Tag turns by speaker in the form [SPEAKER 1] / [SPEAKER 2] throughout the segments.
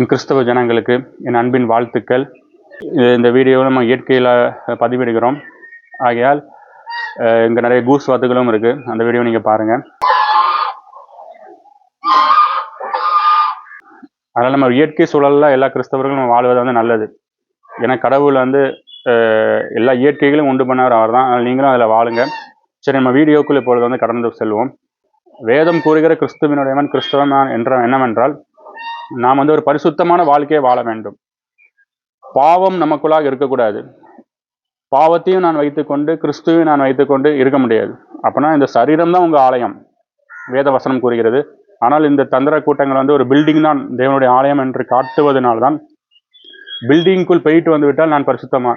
[SPEAKER 1] என் கிறிஸ்தவ ஜனங்களுக்கு என் அன்பின் வாழ்த்துக்கள். இந்த வீடியோவை நம்ம இயற்கையில் பதிவிடுகிறோம். ஆகையால் இங்கே நிறைய கூஸ் வாத்துகளும் இருக்குது அந்த வீடியோ நீங்கள் பாருங்கள் அதனால் நம்ம இயற்கை சூழலில் எல்லா கிறிஸ்தவர்களும் வாழ்வது வந்து நல்லது. ஏன்னா கடவுள் வந்து எல்லா இயற்கைகளும் உண்டு பண்ணவர் அவர் தான். நீங்களும் அதில் வாழுங்க. சரி நம்ம வீடியோக்குள் இப்பொழுது வந்து கடந்து செல்வோம். வேதம் கூறுகிற கிறிஸ்துவனுடையவன் கிறிஸ்தவன் என்ற என்னவென்றால் நாம் வந்து ஒரு பரிசுத்தமான வாழ்க்கையை வாழ வேண்டும். பாவம் நமக்குள்ளாக இருக்கக்கூடாது. பாவத்தையும் நான் வைத்துக்கொண்டு கிறிஸ்துவையும் நான் வைத்துக்கொண்டு இருக்க முடியாது. அப்பனா இந்த சரீரம் தான் உங்கள் ஆலயம். வேத வசனம் கூறுகிறது. ஆனால் இந்த தந்திர கூட்டங்கள் வந்து ஒரு பில்டிங் தான் தேவனுடைய ஆலயம் என்று காட்டுவதனால்தான் பில்டிங்குள் போயிட்டு வந்து விட்டால் நான் பரிசுத்தமாக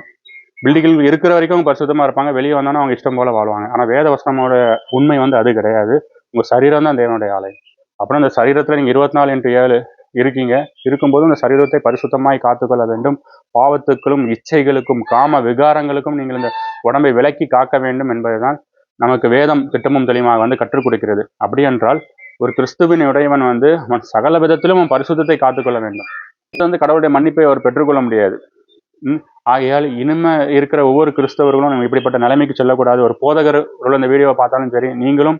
[SPEAKER 1] பில்டிங்கில் இருக்கிற வரைக்கும் அவங்க பரிசுத்தமாக இருப்பாங்க. வெளியே வந்தாலும் அவங்க இஷ்டம் போல வாழ்வாங்க. ஆனால் வேத வசனமோட உண்மை வந்து அது கிடையாது. உங்கள் சரீரம் தான் தேவனுடைய ஆலயம். அப்புறம் இந்த சரீரத்தில் நீங்கள் இருபத்தி நாலு இன்ட்டு ஏழு இருக்கீங்க. இருக்கும்போது இந்த சரீரத்தை பரிசுத்தமாய் காத்துக்கொள்ள வேண்டும். பாவத்துக்களும் இச்சைகளுக்கும் காம விகாரங்களுக்கும் நீங்கள் இந்த உடம்பை விலக்கி காக்க வேண்டும் என்பதுதான் நமக்கு வேதம் திட்டமும் தெளிவாக வந்து கற்றுக் கொடுக்கிறது. அப்படி என்றால் ஒரு கிறிஸ்துவின் உடையவன் வந்து அவன் சகல விதத்திலும் அவன் பரிசுத்தத்தை காத்துக்கொள்ள வேண்டும். இது வந்து கடவுளுடைய மன்னிப்பை அவர் பெற்றுக்கொள்ள முடியாது. ஆகையால் இனிமே இருக்கிற ஒவ்வொரு கிறிஸ்தவர்களும் நம்ம இப்படிப்பட்ட நிலைமைக்கு செல்லக்கூடாது. ஒரு போதகர் உள்ள இந்த வீடியோவை பார்த்தாலும் சரி நீங்களும்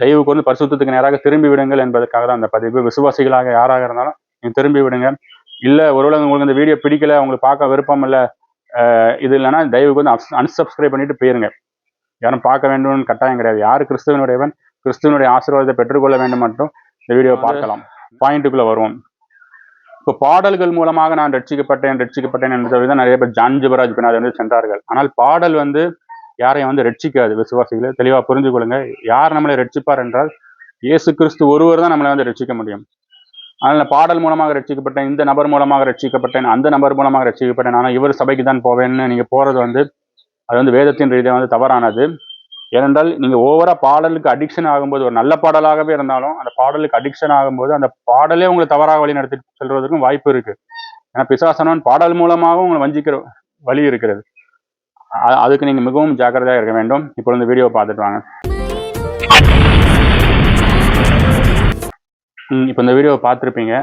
[SPEAKER 1] தெய்வுக்கு வந்து பரிசுத்தத்துக்கு நேராக திரும்பி விடுங்கள் என்பதற்காக தான் அந்த பதிவு. விசுவாசிகளாக யாராக இருந்தாலும் நீங்க திரும்பி விடுங்க இல்ல ஒருவேளை உங்களுக்கு இந்த வீடியோ பிடிக்கல உங்களுக்கு பார்க்க விருப்பம் இல்ல இது இல்லைன்னா தயவுக்கு வந்து அன்சப்ஸ்கிரைப் பண்ணிட்டு போயிருங்க. யாரும் பார்க்க வேண்டும்னு கட்டாயம் கிடையாது. யார் கிறிஸ்துவனுடையவன்? கிறிஸ்துவனுடைய ஆசீர்வாதத்தை பெற்றுக்கொள்ள வேண்டும் மட்டும் இந்த வீடியோ பார்க்கலாம். பாயிண்ட்டுக்குள்ள வருவோம். இப்போ பாடல்கள் மூலமாக நான் ரட்சிக்கப்பட்டேன் ரட்சிக்கப்பட்டேன் என்பதை தான் நிறைய பேர் ஜான் ஜிபராஜ் பின்னாடி வந்து சென்றார்கள். ஆனால் பாடல் வந்து யாரையும் வந்து ரட்சிக்காது விசுவாசிகளை. தெளிவா புரிஞ்சு கொள்ளுங்க யார் நம்மளை ரட்சிப்பார் என்றால் இயேசு கிறிஸ்து ஒருவர் தான் நம்மளை வந்து ரட்சிக்க முடியும். அதனால பாடல் மூலமாக ரட்சிக்கப்பட்டேன் இந்த நபர் மூலமாக ரட்சிக்கப்பட்டேன் அந்த நபர் மூலமாக ரட்சிக்கப்பட்டேன். ஆனால் இவர் சபைக்கு தான் போவேன்னு நீங்க போறது வந்து அது வந்து வேதத்தின் ரீதியாக வந்து தவறானது. ஏனென்றால் நீங்க ஓவரா பாடலுக்கு அடிக்ஷன் ஆகும்போது ஒரு நல்ல பாடலாகவே இருந்தாலும் அந்த பாடலுக்கு அடிக்ஷன் ஆகும்போது அந்த பாடலே உங்களை தவறாக வழி நடத்தி செல்வதற்கும் வாய்ப்பு இருக்கு. ஏன்னா பிசாசனவன் பாடல் மூலமாக உங்களை வஞ்சிக்கிற வழி இருக்கிறது. அதுக்கு நீங்கள் மிகவும் ஜாக்கிரதையாக இருக்க வேண்டும். இப்போ இந்த வீடியோவை பார்த்துட்டு வாங்க. ம், இப்போ இந்த வீடியோவை பார்த்துருப்பீங்க.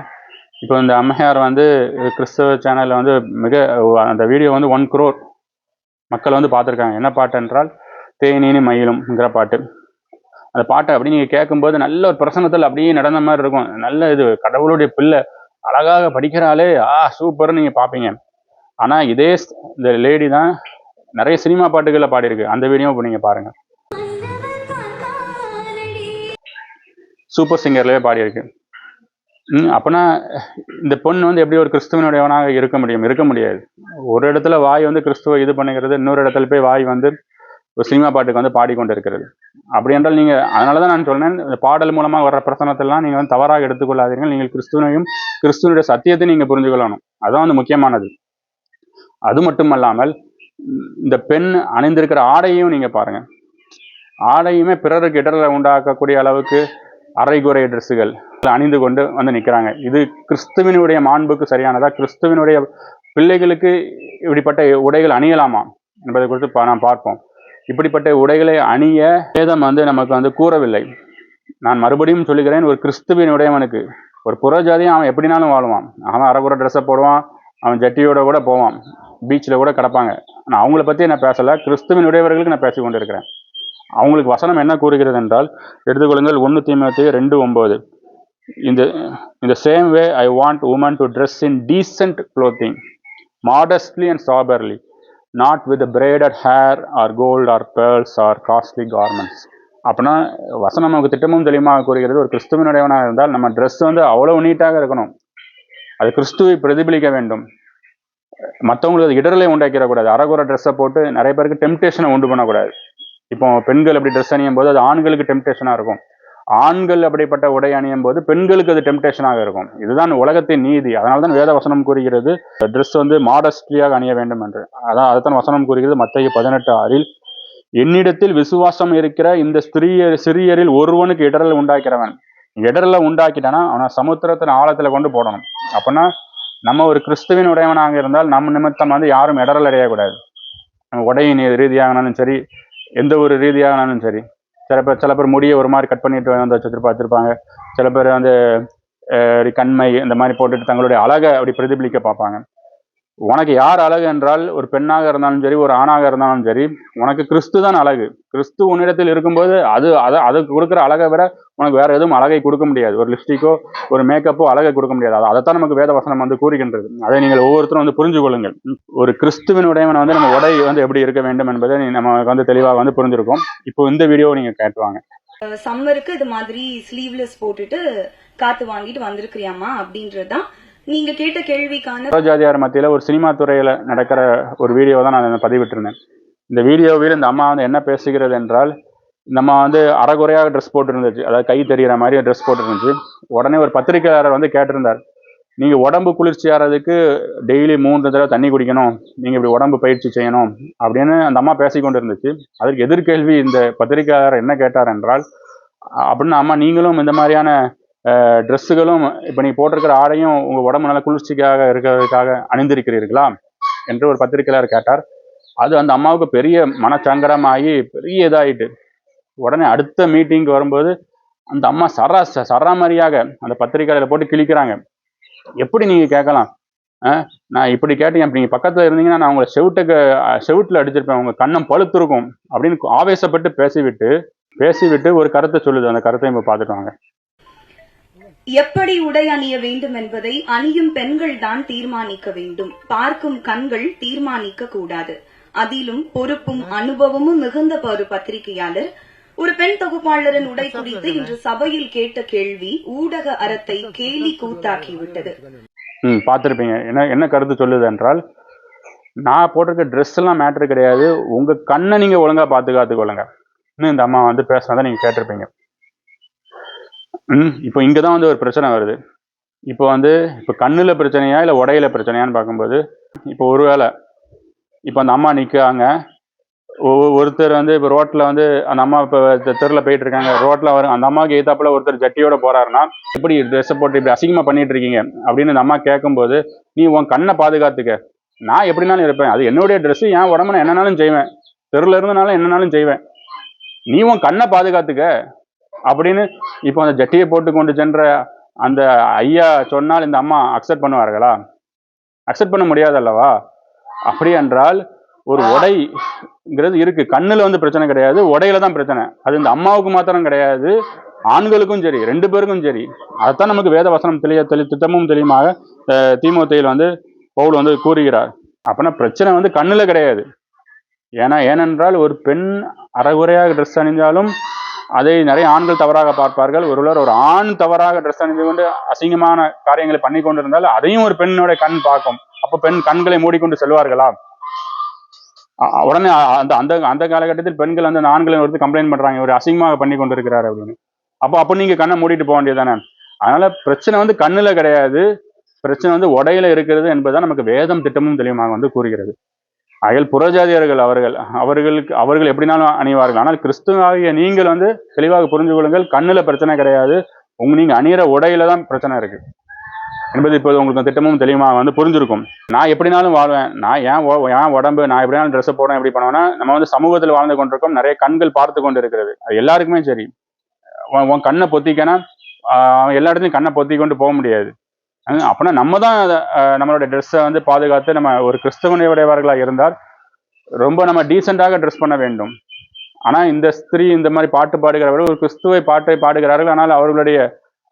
[SPEAKER 1] இப்போ இந்த அம்மையார் வந்து கிறிஸ்தவ சேனலில் வந்து மிக அந்த வீடியோ வந்து ஒன் குரோர் மக்கள் வந்து பார்த்துருக்காங்க. என்ன பாட்டு என்றால் தேனீனி மயிலும்ங்கிற பாட்டு. அந்த பாட்டை அப்படி நீங்கள் கேட்கும்போது நல்ல ஒரு பிரசனத்தில் அப்படியே நடந்த மாதிரி இருக்கும். நல்ல இது கடவுளுடைய பிள்ளை அழகாக படிக்கிறாளே. ஆ சூப்பர்னு நீங்கள் பார்ப்பீங்க. ஆனால் இதே இந்த லேடி தான் நிறைய சினிமா பாட்டுகளை பாடியிருக்கு. அந்த வீடியோ இப்போ நீங்கள் பாருங்கள் சூப்பர் சிங்கர்லயே பாடியிருக்கு. ம் அப்போனா இந்த பொண்ணு வந்து எப்படி ஒரு கிறிஸ்துவனுடையவனாக இருக்க முடியும்? இருக்க முடியாது. ஒரு இடத்துல வாய் வந்து கிறிஸ்துவ இது பண்ணுகிறது இன்னொரு இடத்துல போய் வாய் வந்து ஒரு சினிமா பாட்டுக்கு வந்து பாடிக்கொண்டு இருக்கிறது அப்படி என்றால் நீங்கள் அதனால தான் நான் சொன்னேன் இந்த பாடல் மூலமாக வர்ற பிரசனத்தெல்லாம் நீங்கள் வந்து தவறாக எடுத்துக்கொள்ளாதீர்கள். நீங்கள் கிறிஸ்துவனையும் கிறிஸ்துவனுடைய சத்தியத்தை நீங்கள் புரிஞ்சு கொள்ளணும் அதுதான் வந்து முக்கியமானது. அது மட்டுமல்லாமல் ம், இந்த பெண் அணிந்திருக்கிற ஆடையும் நீங்கள் பாருங்கள் ஆடையுமே பிறருக்கு இடரில் உண்டாக்கக்கூடிய அளவுக்கு அரைகுறை ட்ரெஸ்ஸுகள் அணிந்து கொண்டு வந்து நிற்கிறாங்க இது கிறிஸ்துவனுடைய மாண்புக்கு சரியானதா? கிறிஸ்துவனுடைய பிள்ளைகளுக்கு இப்படிப்பட்ட உடைகள் அணியலாமா என்பதை குறித்து பா- நாம் பார்ப்போம். இப்படிப்பட்ட உடைகளை அணிய வேதம் வந்து நமக்கு வந்து கூறவில்லை. நான் மறுபடியும் சொல்லுகிறேன் ஒரு கிறிஸ்துவின் உடையவனுக்கு ஒரு புறஜாதியும் அவன் எப்படினாலும் வாழுவான். அவன் அரைகுறை ட்ரெஸ்ஸை போடுவான் அவன் ஜட்டியோட கூட போவான். பீச்சில் கூட கிடப்பாங்க. ஆனால் அவங்கள பற்றி நான் பேசலை. கிறிஸ்துவின் உடையவர்களுக்கு நான் பேசி கொண்டிருக்கிறேன். அவங்களுக்கு வசனம் என்ன கூறுகிறது என்றால் எடுத்துக்கொள்ளுங்கள் ஒன்று தீமத்தி ரெண்டு ஒம்பது இந்த இந்த same way I want women to dress in decent clothing modestly and soberly not with braided hair or gold or pearls or costly garments அப்படின்னா வசனம் நமக்கு திட்டமும் தெளிவாக கூறுகிறது ஒரு கிறிஸ்துவனுடையவனாக இருந்தால் நம்ம ட்ரெஸ் வந்து அவ்வளோ நீட்டாக இருக்கணும். அது கிறிஸ்துவை பிரதிபலிக்க வேண்டும். மற்றவங்களுக்கு அது இடரலை உண்டாக்கிடக்கூடாது அறகுற ட்ரெஸ்ஸை போட்டு நிறைய பேருக்கு டெம்டேஷனை உண்டு பண்ணக்கூடாது. இப்போ பெண்கள் அப்படி ட்ரெஸ் அணியும் போது அது ஆண்களுக்கு டெம்டேஷனாக இருக்கும். ஆண்கள் அப்படிப்பட்ட உடை அணியும் போது பெண்களுக்கு அது டெம்டேஷனாக இருக்கும். இதுதான் உலகத்தின் நீதி. அதனால தான் வேத வசனம் கூறுகிறது ட்ரெஸ் வந்து மாடஸ்ட்லியாக அணிய வேண்டும் என்று. அதான் அதுதான் வசனம் கூறுகிறது மத்திய பதினெட்டு ஆறில் என்னிடத்தில் விசுவாசம் இருக்கிற இந்த ஸ்திரீய சிறியரில் ஒருவனுக்கு இடரல் உண்டாக்கிறவன். இடர்ல உண்டாக்கிட்டானா அவனை சமுத்திரத்தின் ஆழத்துல கொண்டு போடணும். அப்படின்னா நம்ம ஒரு கிறிஸ்துவின் உடையவனாக இருந்தால் நம்ம நிமித்தம் வந்து யாரும் இடரல் அடையக்கூடாது. நம்ம உடையின் ரீதியாகனாலும் சரி எந்த ஒரு ரீதியாகனாலும் சரி. சில பேர் சில பேர் முடியை ஒரு மாதிரி கட் பண்ணிட்டு வந்து வச்சுட்டு பார்த்துருப்பாங்க சில பேர் வந்து கண்மை இந்த மாதிரி போட்டுட்டு தங்களுடைய அழகை அப்படி பிரதிபலிக்க பார்ப்பாங்க. உனக்கு யார் அழகு என்றால் ஒரு பெண்ணாக இருந்தாலும் சரி ஒரு ஆணாக இருந்தாலும் சரி உனக்கு கிறிஸ்து தான் அழகு. கிறிஸ்து உன்னிடத்தில் இருக்கும்போது அது அதை அதுக்கு கொடுக்குற அழகை விட உனக்கு வேற எதுவும் அழகை கொடுக்க முடியாது. ஒரு லிப்ஸ்டிக்கோ ஒரு மேக்கப்போ அழகை கொடுக்க முடியாது. அதை அதைத்தான் நமக்கு வேத வசனம் வந்து கூறுகின்றது. அதை நீங்கள் ஒவ்வொருத்தரும் வந்து புரிஞ்சு கொள்ளுங்கள். ஒரு கிறிஸ்துவனுடையவன் வந்து நம்ம உடை வந்து எப்படி இருக்க வேண்டும் என்பதை நீ- நமக்கு வந்து தெளிவாக வந்து புரிஞ்சிருக்கோம். இப்போ இந்த வீடியோ நீங்க கேட்டுவாங்க
[SPEAKER 2] சம்மருக்கு இது மாதிரி ஸ்லீவ்லெஸ் போட்டுட்டு காத்து வாங்கிட்டு வந்திருக்கிறியாமா அப்படின்றதுதான் நீங்க கேட்ட கேள்விக்கான
[SPEAKER 1] புறஜாதியார் மத்தியில் ஒரு சினிமா துறையில் நடக்கிற ஒரு வீடியோ தான் நான் பதிவிட்டிருந்தேன். இந்த வீடியோவில் இந்த அம்மா வந்து என்ன பேசுகிறது என்றால் நம்ம வந்து அறகுறையாக ட்ரெஸ் போட்டுருந்துச்சு. அதாவது கை தெரிகிற மாதிரி ட்ரெஸ் போட்டுருந்துச்சு. உடனே ஒரு பத்திரிகையாளர் வந்து கேட்டிருந்தார் நீங்கள் உடம்பு குளிர்ச்சியாகிறதுக்கு டெய்லி மூன்று தடவை தண்ணி குடிக்கணும். நீங்கள் இப்படி உடம்பு பயிற்சி செய்யணும். அப்படின்னு அந்த அம்மா பேசிக்கொண்டு இருந்துச்சு அதற்கு எதிர்கேள்வி இந்த பத்திரிகையாளர் என்ன கேட்டார் என்றால் அப்படின்னு அம்மா நீங்களும் இந்த மாதிரியான ட்ரெஸ்ஸுகளும் இப்போ நீ போட்டிருக்கிற ஆடையும் உங்கள் உடம்பு நல்ல குளிர்ச்சிக்காக இருக்கிறதுக்காக அணிந்திருக்கிறீர்களா? என்று ஒரு பத்திரிக்கையாளர் கேட்டார். அது அந்த அம்மாவுக்கு பெரிய மனச்சங்கடமாகி பெரிய இதாயிட்டு உடனே அடுத்த மீட்டிங்க்கு வரும்போது அந்த அம்மா சரா சராமரியாக அந்த பத்திரிக்கையாளரை போட்டு கிழிக்கிறாங்க. எப்படி நீங்கள் கேட்கலாம்? நான் இப்படி கேட்டேன் அப்படி நீங்கள் பக்கத்தில் இருந்தீங்கன்னா நான் உங்களை செவிட்டுக்கு செவிட்டில் அடிச்சிருப்பேன் உங்கள் கண்ணம் பழுத்திருக்கும் அப்படின்னு ஆவேசப்பட்டு பேசிவிட்டு பேசிவிட்டு ஒரு கருத்தை சொல்லுது. அந்த கருத்தை இப்போ பார்த்துட்டு வாங்க.
[SPEAKER 2] எப்படி உடை அணிய வேண்டும் என்பதை அணியும் பெண்கள் தான் தீர்மானிக்க வேண்டும். பார்க்கும் கண்கள் தீர்மானிக்க கூடாது. அதிலும் பொறுப்பும் அனுபவமும் மிகுந்த ஒரு பத்திரிகையாளர் ஒரு பெண் தொகுப்பாளரின் உடை குறித்து இன்று சபையில் கேட்ட கேள்வி ஊடக அறத்தை கேலி கூத்தாக்கிவிட்டது.
[SPEAKER 1] ம் பார்த்துருப்பீங்க. என்ன என்ன கருத்து சொல்லுது என்றால் நான் போட்டிருக்க ட்ரெஸ் எல்லாம் மேட்ரு கிடையாது. உங்க கண்ணை நீங்க ஒழுங்கா பார்த்து காத்துக்கொள்ளுங்க. இன்னும் இந்த அம்மா வந்து பேசினதான் நீங்க கேட்டிருப்பீங்க. இப்போ இங்கே தான் வந்து ஒரு பிரச்சனை வருது. இப்போ வந்து இப்போ கண்ணில் பிரச்சனையா இல்லை உடையில பிரச்சனையான்னு பார்க்கும்போது இப்போ ஒரு வேளை இப்போ அந்த அம்மா நிற்காங்க ஒருத்தர் வந்து இப்போ ரோட்டில் வந்து அந்த அம்மா இப்போ தெருவில் போயிட்டு இருக்காங்க ரோட்டில் வரும் அந்த அம்மாவுக்கு எய்த்தாப்புல ஒருத்தர் ஜட்டியோட போறாருன்னா எப்படி ட்ரெஸ்ஸை போட்டு இப்படி அசிங்கமாக பண்ணிட்டு இருக்கீங்க அப்படின்னு அந்த அம்மா கேட்கும்போது நீ உன் கண்ணை பாதுகாத்துக்க. நான் எப்படினாலும் இருப்பேன். அது என்னுடைய ட்ரெஸ்ஸு என் உடம்பு நான் என்னனாலும் செய்வேன். தெருவில் இருந்தனாலும் என்னனாலும் செய்வேன். நீ உன் கண்ணை பாதுகாத்துக்க. அப்படின்னு இப்போ அந்த ஜட்டியை போட்டு கொண்டு சென்ற அந்த ஐயா சொன்னால் இந்த அம்மா அக்செப்ட் பண்ணுவார்களா? அக்செப்ட் பண்ண முடியாது அல்லவா? அப்படி என்றால் ஒரு உடைங்கிறது இருக்கு. கண்ணுல வந்து பிரச்சனை கிடையாது உடையில தான் பிரச்சனை. அது இந்த அம்மாவுக்கு மாத்திரம் கிடையாது ஆண்களுக்கும் சரி ரெண்டு பேருக்கும் சரி. அதைத்தான் நமக்கு வேத வசனம் தெளிய தெளி திட்டமும் தெளிவுமாக அஹ், வந்து பவுல் வந்து கூறுகிறார். அப்பனா பிரச்சனை வந்து கண்ணுல கிடையாது. ஏன்னா ஏனென்றால் ஒரு பெண் அறகுறையாக ட்ரெஸ் அணிந்தாலும் அதை நிறைய ஆண்கள் தவறாக பார்ப்பார்கள். ஒருவர் ஒரு ஆண் தவறாக ட்ரெஸ் அணிந்து கொண்டு அசிங்கமான காரியங்களை பண்ணி கொண்டிருந்தால் அதையும் ஒரு பெண்ணோட கண் பார்க்கும். அப்ப பெண் கண்களை மூடிக்கொண்டு செல்வார்களா? உடனே அந்த அந்த அந்த காலகட்டத்தில் பெண்கள் வந்து அந்த ஆண்களை ஒருத்தர் கம்ப்ளைண்ட் பண்றாங்க. ஒரு அசிங்கமாக பண்ணி கொண்டிருக்கிறார் அப்படின்னு. அப்போ அப்போ நீங்க கண்ணை மூடிட்டு போக வேண்டியதானே அதனால பிரச்சனை வந்து கண்ணுல கிடையாது. பிரச்சனை வந்து உடையில இருக்கிறது என்பதுதான் நமக்கு வேதம் திட்டமும் தெளிவுமாக வந்து கூறுகிறது. அயல் புறஜாதியர்கள் அவர்கள் அவர்களுக்கு அவர்கள் எப்படினாலும் அணிவார்கள். ஆனால் கிறிஸ்துவாகிய நீங்கள் வந்து தெளிவாக புரிந்து கொள்ளுங்கள் கண்ணில் பிரச்சனை கிடையாது. உங்க நீங்க அணியிற உடையில தான் பிரச்சனை இருக்கு. என்பது இப்போது உங்களுக்கு திட்டமும் தெளிவாக வந்து புரிஞ்சிருக்கும். நான் எப்படினாலும் வாழ்வேன். நான் ஏன் ஏன் உடம்பு நான் எப்படினாலும் ட்ரெஸ் போடுறேன் எப்படி பண்ணுவேன்னா நம்ம வந்து சமூகத்தில் வாழ்ந்து கொண்டிருக்கோம். நிறைய கண்கள் பார்த்து கொண்டு இருக்கிறது அது எல்லாருக்குமே சரி. உன் கண்ணை பொத்திக்கனா எல்லா இடத்துலையும் கண்ணை பொத்தி கொண்டு போக முடியாது. அஹ் அப்படின்னா நம்ம தான் நம்மளோட ட்ரெஸ்ஸை வந்து பாதுகாத்து நம்ம ஒரு கிறிஸ்தவனுடையவர்களாக இருந்தால் ரொம்ப நம்ம டீசெண்டாக ட்ரெஸ் பண்ண வேண்டும். ஆனால் இந்த ஸ்திரீ இந்த மாதிரி பாட்டு பாடுகிறவர்கள் ஒரு கிறிஸ்துவை பாட்டை பாடுகிறார்கள் ஆனால் அவர்களுடைய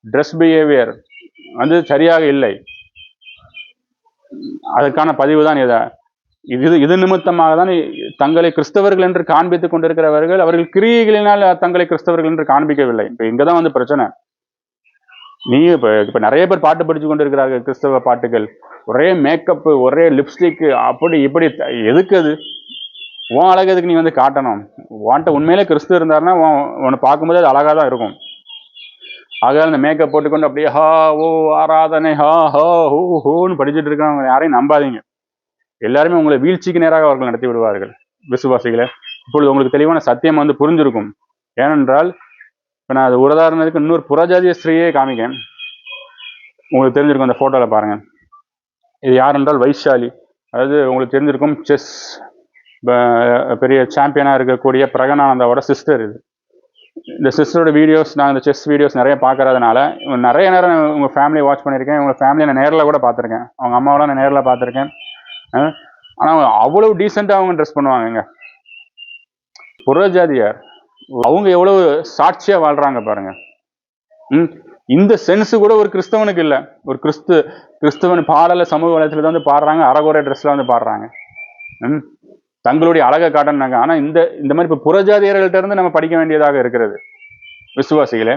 [SPEAKER 1] ட்ரெஸ் பிஹேவியர் வந்து சரியாக இல்லை. அதற்கான பதிவு தான் இதை. இது இது நிமித்தமாக தான் தங்களை கிறிஸ்தவர்கள் என்று காண்பித்துக் கொண்டிருக்கிறவர்கள் அவர்கள் கிரியைகளினால் தங்களை கிறிஸ்தவர்கள் என்று காண்பிக்கவில்லை. இப்போ இங்கே தான் வந்து பிரச்சனை. நீ இப்போ இப்போ நிறைய பேர் பாட்டு படிச்சு கொண்டிருக்கிறார்கள் கிறிஸ்தவ பாட்டுகள். ஒரே மேக்கப்பு ஒரே லிப்ஸ்டிக்கு அப்படி இப்படி எதுக்கு அது? உன் அழகு எதுக்கு நீ வந்து காட்டணும்? உன்ட்ட உண்மையிலே கிறிஸ்து இருந்தாருன்னா உன் உன்னை பார்க்கும்போது அது அழகாக தான் இருக்கும். ஆக அந்த மேக்கப் போட்டுக்கொண்டு அப்படியே ஹா ஓ ஆராதனை ஹா ஹா ஹூ ஹூன்னு படிச்சுட்டு இருக்கிறவங்க யாரையும் நம்பாதீங்க. எல்லாருமே உங்களை வீழ்ச்சிக்கு நேராக அவர்கள் நடத்தி விடுவார்கள். விசுவாசிகளை இப்பொழுது உங்களுக்கு தெளிவான சத்தியம் வந்து புரிஞ்சிருக்கும். ஏனென்றால் இப்போ நான் அது உதாரணத்துக்கு இன்னொரு புறஜாதிய ஸ்திரீயே காமிக்கேன். உங்களுக்கு தெரிஞ்சிருக்கும் அந்த ஃபோட்டோவில் பாருங்கள் இது யார் என்றால் வைஷாலி. அதாவது உங்களுக்கு தெரிஞ்சிருக்கும் செஸ் பெரிய சாம்பியனாக இருக்கக்கூடிய பிரகனானந்தாவோட சிஸ்டர் இது. இந்த சிஸ்டரோட வீடியோஸ் நான் இந்த செஸ் வீடியோஸ் நிறைய பார்க்கறதுனால நிறைய நேரம் உங்கள் ஃபேமிலியை வாட்ச் பண்ணியிருக்கேன் உங்கள் ஃபேமிலியை நான் நேரில் கூட பார்த்துருக்கேன் அவங்க அம்மாவெல்லாம் நான் நேரில் பார்த்துருக்கேன் ஆனால் அவ்வளோ டீசெண்டாக அவங்க ட்ரெஸ் பண்ணுவாங்கங்க புறஜாதியார். அவங்க எவ்வளவு சாட்சியாக வாழ்கிறாங்க பாருங்க. ம்? இந்த சென்ஸ் கூட ஒரு கிறிஸ்தவனுக்கு இல்லை. ஒரு கிறிஸ்து கிறிஸ்தவன் பாடல சமூக வலைத்தளத்தில் வந்து பாடுறாங்க அரகோரை ட்ரெஸ்ல வந்து பாடுறாங்க. ம்? தங்களுடைய அழகை காட்டணுனாங்க ஆனால் இந்த இந்த மாதிரி இப்போ புறஜாதியர்கள்ட்ட இருந்து நம்ம படிக்க வேண்டியதாக இருக்கிறது. விசுவாசிகளே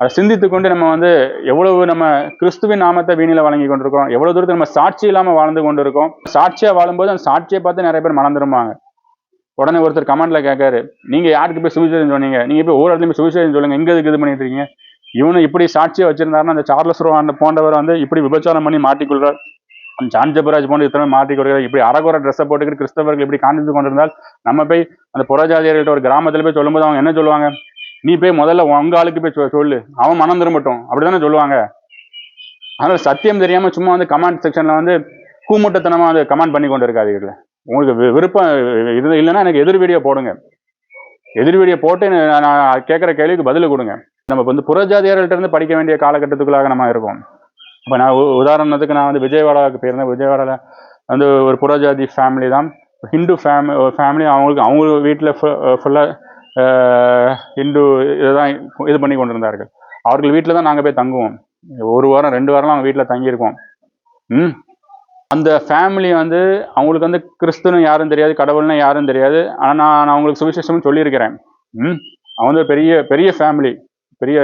[SPEAKER 1] அதை சிந்தித்து கொண்டு நம்ம வந்து எவ்வளவு நம்ம கிறிஸ்துவின் நாமத்தை வீணில வழங்கி கொண்டிருக்கோம் எவ்வளவு தூரத்துக்கு நம்ம சாட்சி இல்லாம வாழ்ந்து கொண்டிருக்கோம். சாட்சியா வாழும்போது அந்த சாட்சியை பார்த்து நிறைய பேர் மணந்துருவாங்க உடனே ஒருத்தர் கமெண்ட்ல கேட்காரு. நீங்க யாருக்கு போய் சுவிசேஷம் சொன்னீங்க? நீங்க போய் ஒவ்வொரு இடத்துலயும் சுவிசேஷம் சொல்லுங்க. எங்க இதுக்கு இது பண்ணிட்டு இருக்கீங்க? இவனு இப்படி சாட்சியை வச்சிருந்தாருன்னா அந்த சார்லஸ் ரோ அந்த போன்றவர் வந்து இப்படி விபச்சாரம் பண்ணி மாட்டிக்கொள்றார் அந்த ஜான் ஜபராஜ் போன்ற இத்தனை மாட்டிக்கொள்கிறார் இப்படி அறகுறை ட்ரெஸ்ஸை போட்டுக்கிட்டு கிறிஸ்தவர்கள் இப்படி காண்பித்து கொண்டிருந்தால் நம்ம போய் அந்த புறஜாதியர்கள்ட்ட ஒரு கிராமத்தில் போய் சொல்லும்போது அவங்க என்ன சொல்லுவாங்க? நீ போய் முதல்ல உங்க ஆளுக்கு போய் சொ- சொல்லு. அவன் மனம் திரும்பட்டும். அப்படிதானே சொல்லுவாங்க. அதனால சத்தியம் தெரியாம சும்மா வந்து கமெண்ட் செக்ஷன்ல வந்து கூமுட்டத்தனமா வந்து கமெண்ட் பண்ணி கொண்டு இருக்காதீர்கள் உங்களுக்கு வி- விருப்பம் இது இல்லைன்னா எனக்கு எதிர் வீடியோ போடுங்க. எதிர் வீடியோ போட்டு நான் கேட்குற கேள்விக்கு பதில் கொடுங்க. நம்ம வந்து புறஜாதியார்கள்ட்ட இருந்து படிக்க வேண்டிய காலகட்டத்துக்குள்ளாக நம்ம இருக்கோம். இப்போ நான் உ- உதாரணத்துக்கு நான் வந்து விஜயவாடாவுக்கு போயிருந்தேன். விஜயவாடாவில் வந்து ஒரு புறஜாதி ஃபேமிலி தான். ஹிந்து ஃபேமி ஃபேமிலி அவங்களுக்கு அவங்க வீட்டில் ஃபுல்லாக ஹிந்து இதுதான் இது பண்ணி கொண்டிருந்தார்கள். அவர்கள் வீட்டில் தான் நாங்கள் போய் தங்குவோம். ஒரு வாரம் ரெண்டு வாரம்லாம் அவங்க வீட்டில் தங்கியிருக்கோம். ம்? அந்த ஃபேமிலி வந்து அவங்களுக்கு வந்து கிறிஸ்துன்னு யாரும் தெரியாது கடவுள்னா யாரும் தெரியாது. ஆனால் நான் நான் அவங்களுக்கு சுவிசேஷம்னு சொல்லியிருக்கிறேன். ம்? அவன் வந்து பெரிய பெரிய ஃபேமிலி பெரிய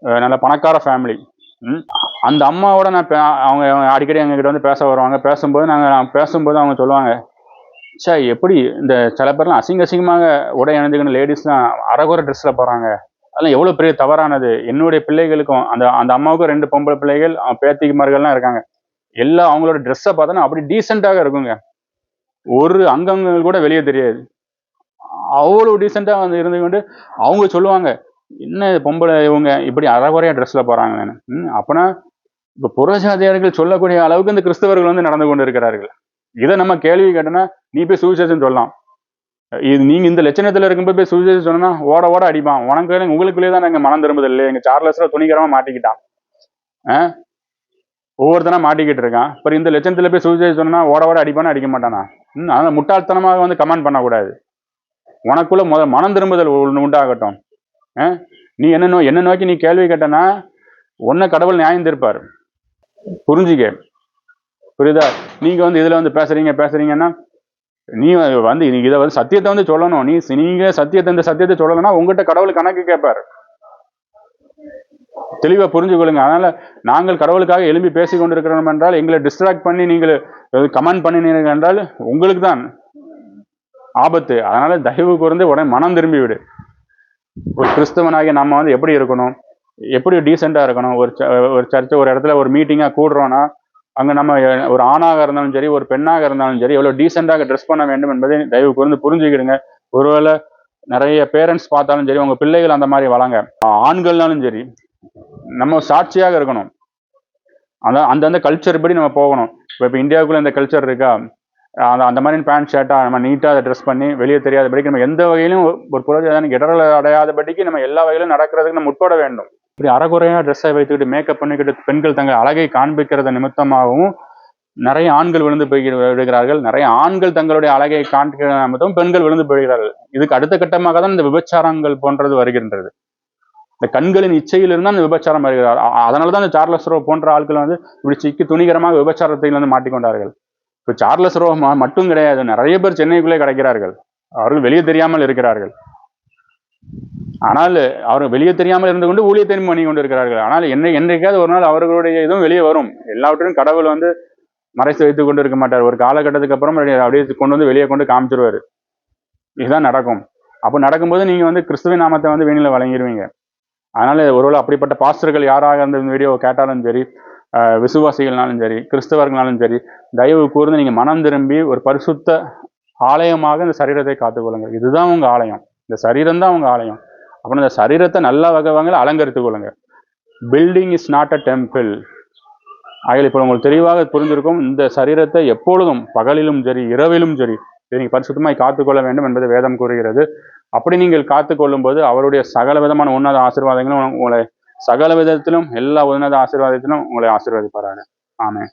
[SPEAKER 1] நல்ல பணக்கார ஃபேமிலி ம்? அந்த அம்மாவோட நான் பே- அவங்க அடிக்கடி எங்ககிட்ட வந்து பேச வருவாங்க. பேசும்போது நாங்கள் பேசும்போது அவங்க சொல்லுவாங்க சே எப்படி இந்த சில பேர்லாம் அசிங்க அசிங்கமாக உடை அணிஞ்சுக்கணும் லேடிஸ்லாம் அறகுறை ட்ரெஸ்ஸில் போகிறாங்க அதெல்லாம் எவ்வளோ பெரிய தவறானது. என்னுடைய பிள்ளைகளுக்கும் அந்த அந்த அம்மாவுக்கும் ரெண்டு பொம்பளை பிள்ளைகள் பேத்திக்குமார்கள்லாம் இருக்காங்க. எல்லா அவங்களோட ட்ரெஸ்ஸை பார்த்தோன்னா அப்படி டீசெண்டாக இருக்குங்க. ஒரு அங்கங்கள் கூட வெளியே தெரியாது. அவ்வளோ டீசெண்டாக வந்து இருந்து கொண்டு அவங்க சொல்லுவாங்க என்ன இது பொம்பளை இவங்க? இப்படி அறகுறையாக ட்ரெஸ்ஸில் போகிறாங்கன்னு ம் அப்போனா இப்போ புறஜாதியார்கள் சொல்லக்கூடிய அளவுக்கு இந்த கிறிஸ்தவர்கள் வந்து நடந்து கொண்டு இருக்கிறார்கள் இதை நம்ம கேள்வி கேட்டோன்னா நீ போய் சுவிசேஷம் சொல்லலாம். இது நீங்கள் இந்த லட்சணத்தில் இருக்கும்போது போய் சுவிசேஷம் சொன்னா ஓட ஓட அடிப்பான். உனக்கு உங்களுக்குள்ளேயே தான் நாங்கள் மனம் திரும்புது இல்லை சார்லஸில் துணிகரமாக மாட்டிக்கிட்டான். ஆ? ஒவ்வொருத்தனா மாட்டிக்கிட்டு இருக்கான். அப்புறம் இந்த லட்சத்தில் போய் சூசைட் சொன்னா ஓட ஓட அடிப்பானா அடிக்க மாட்டானா? ம் அதனால் முட்டாள்தனமாக வந்து கமெண்ட் பண்ணக்கூடாது. உனக்குள்ள முதல் மனம் திரும்புதல் ஒன்று உண்டாகட்டும். ஆ? நீ என்ன நோ என்ன நோக்கி நீ கேள்வி கேட்டனா உன்னை கடவுள் நியாயம் தீர்ப்பார். புரிஞ்சுக்க. புரியுதா? நீங்க வந்து இதில் வந்து பேசுறீங்க பேசுறீங்கன்னா நீ வந்து இதை வந்து சத்தியத்தை வந்து சொல்லணும். நீ நீங்க சத்தியத்தை இந்த சத்தியத்தை சொல்லலைன்னா உங்ககிட்ட கடவுள் கணக்கு கேட்பார் தெளிவா புரிஞ்சுக்கொள்ளுங்க அதனால நாங்கள் கடவுளுக்காக எழும்பி பேசி கொண்டிருக்கிறோம் என்றால் எங்களை டிஸ்ட்ராக்ட் பண்ணி நீங்கள் கமெண்ட் பண்ணினீர்கள் என்றால் உங்களுக்கு தான் ஆபத்து. அதனால தயவு கூர்ந்து உடனே மனம் திரும்பி விடு. ஒரு கிறிஸ்தவனாகிய நம்ம வந்து எப்படி இருக்கணும்? எப்படி டீசெண்டாக இருக்கணும்? ஒரு ஒரு சர்ச்சை ஒரு இடத்துல ஒரு மீட்டிங்கா கூடுறோன்னா அங்க நம்ம ஒரு ஆணாக இருந்தாலும் சரி ஒரு பெண்ணாக இருந்தாலும் சரி எவ்வளவு டீசெண்டாக ட்ரெஸ் பண்ண வேண்டும் என்பதை தயவு கூர்ந்து புரிஞ்சுக்கிடுங்க. ஒருவேளை நிறைய பேரண்ட்ஸ் பார்த்தாலும் சரி உங்க பிள்ளைகள் அந்த மாதிரி வளங்க. ஆண்கள்னாலும் சரி நம்ம சாட்சியாக இருக்கணும். அதான் அந்தந்த கல்ச்சர் படி நம்ம போகணும். இப்போ இப்போ இந்தியாவுக்குள்ள இந்த கல்ச்சர் இருக்கா? அந்த அந்த மாதிரி பேண்ட் ஷர்ட்டா நம்ம நீட்டாக அதை ட்ரெஸ் பண்ணி வெளியே தெரியாதபடிக்கு நம்ம எந்த வகையிலும் ஒரு புரோஜனம் இடரல் அடையாதபடிக்கு நம்ம எல்லா வகையிலும் நடக்கிறதுக்கு நம்ம உட்பட வேண்டும். இப்படி அறகுறையாக ட்ரெஸ்ஸை வைத்துக்கிட்டு மேக்கப் பண்ணிக்கிட்டு பெண்கள் தங்கள் அழகை காண்பிக்கிறது நிமித்தமாகவும் நிறைய ஆண்கள் விழுந்து போய் விடுகிறார்கள். நிறைய ஆண்கள் தங்களுடைய அழகை காண்பிக்கிற நிமித்தம் பெண்கள் விழுந்து போய்கிறார்கள் இதுக்கு அடுத்த கட்டமாக தான் இந்த விபச்சாரங்கள் போன்றது வருகின்றது. இந்த கண்களின் இச்சையில் அந்த விபச்சாரம் வருகிறார். அதனால தான் இந்த சார்லஸ் ரோ போன்ற ஆட்கள் வந்து இப்படி சிக்கி துணிகரமாக விபச்சாரத்தில் வந்து மாட்டிக்கொண்டார்கள். இப்போ சார்லஸ் ரோ மட்டும் கிடையாது நிறைய பேர் சென்னைக்குள்ளே கிடைக்கிறார்கள். அவர்கள் வெளியே தெரியாமல் இருக்கிறார்கள். ஆனால் அவர்கள் வெளியே தெரியாமல் இருந்து கொண்டு ஊழியத்தை பண்ணி கொண்டு இருக்கிறார்கள். ஆனால் என்னை என்றைக்காவது ஒரு நாள் அவர்களுடைய இதுவும் வெளியே வரும். எல்லாவற்றையும் கடவுள் வந்து மறைத்து வைத்துக் கொண்டு இருக்க மாட்டார். ஒரு காலகட்டத்துக்கு அப்புறம் அப்படியே கொண்டு வந்து வெளியே கொண்டு காமிச்சிருவாரு. இதுதான் நடக்கும். அப்போ நடக்கும்போது நீங்க வந்து கிறிஸ்துவ நாமத்தை வந்து வீணில வழங்கிடுவீங்க அதனால ஒருவேளை அப்படிப்பட்ட பாஸ்டர்கள் யாராக அந்த வீடியோ கேட்டாலும் சரி விசுவாசிகள்னாலும் சரி கிறிஸ்தவர்களாலும் சரி தயவு கூர்ந்து நீங்கள் மனம் திரும்பி ஒரு பரிசுத்த ஆலயமாக இந்த சரீரத்தை காத்துக்கொள்ளுங்க இதுதான் உங்கள் ஆலயம். இந்த சரீரம் தான் உங்கள் ஆலயம். அப்புறம் இந்த சரீரத்தை நல்ல வகை வகையில் அலங்கரித்துக் கொள்ளுங்க building is not a temple ஆகிய இப்போ உங்களுக்கு தெளிவாக புரிஞ்சிருக்கும் இந்த சரீரத்தை எப்பொழுதும் பகலிலும் சரி இரவிலும் சரி இதை நீங்கள் பரிசுத்தமாய் காத்துக்கொள்ள வேண்டும் என்பது வேதம் கூறுகிறது. அப்படி நீங்கள் காத்துக்கொள்ளும் போது அவருடைய சகல விதமான உன்னத ஆசீர்வாதங்களும் உங்களை சகல விதத்திலும் எல்லா உன்னத ஆசீர்வாதத்திலும் உங்களை ஆசீர்வதிப்பாராங்க ஆமே